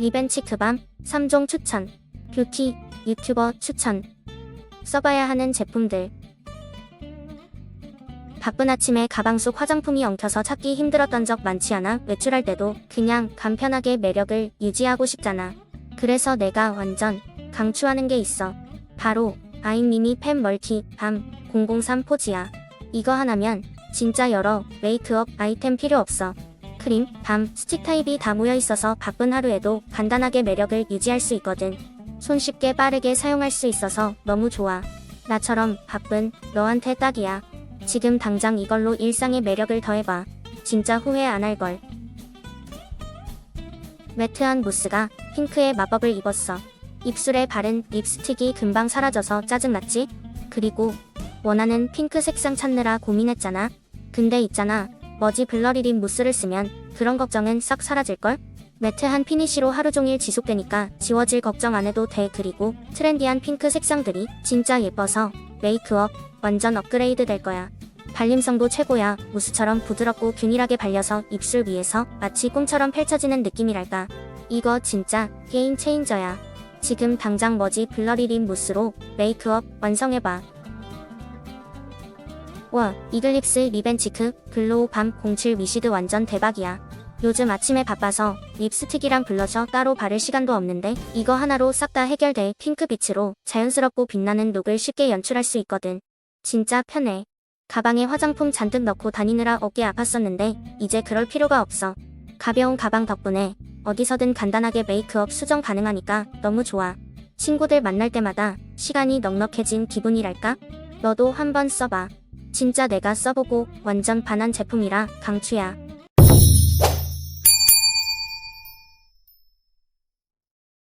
리벤치 크밤 3종 추천. 뷰티 유튜버 추천. 써봐야 하는 제품들. 바쁜 아침에 가방 속 화장품이 엉켜서 찾기 힘들었던 적 많지 않아 외출할 때도 그냥 간편하게 매력을 유지하고 싶잖아. 그래서 내가 완전 강추하는 게 있어. 바로 아이미니 펜 멀티 밤 003 포지야. 이거 하나면 진짜 여러 메이크업 아이템 필요 없어. 크림, 밤, 스틱 타입이 다 모여 있어서 바쁜 하루에도 간단하게 매력을 유지할 수 있거든. 손쉽게 빠르게 사용할 수 있어서 너무 좋아. 나처럼 바쁜 너한테 딱이야. 지금 당장 이걸로 일상의 매력을 더해봐. 진짜 후회 안 할걸. 매트한 무스가 핑크의 마법을 입었어. 입술에 바른 립스틱이 금방 사라져서 짜증났지? 그리고 원하는 핑크 색상 찾느라 고민했잖아. 근데 있잖아. 머지 블러리린 무스를 쓰면 그런 걱정은 싹 사라질걸? 매트한 피니쉬로 하루 종일 지속되니까 지워질 걱정 안 해도 돼. 그리고 트렌디한 핑크 색상들이 진짜 예뻐서 메이크업 완전 업그레이드 될 거야. 발림성도 최고야. 무스처럼 부드럽고 균일하게 발려서 입술 위에서 마치 꿈처럼 펼쳐지는 느낌이랄까. 이거 진짜 게임 체인저야. 지금 당장 머지 블러리린 무스로 메이크업 완성해봐. 와, 이글립스 리벤치크 글로우 밤07 위시드 완전 대박이야. 요즘 아침에 바빠서 립스틱이랑 블러셔 따로 바를 시간도 없는데 이거 하나로 싹 다 해결돼 핑크빛으로 자연스럽고 빛나는 룩을 쉽게 연출할 수 있거든. 진짜 편해. 가방에 화장품 잔뜩 넣고 다니느라 어깨 아팠었는데 이제 그럴 필요가 없어. 가벼운 가방 덕분에 어디서든 간단하게 메이크업 수정 가능하니까 너무 좋아. 친구들 만날 때마다 시간이 넉넉해진 기분이랄까? 너도 한번 써봐. 진짜 내가 써보고 완전 반한 제품이라 강추야.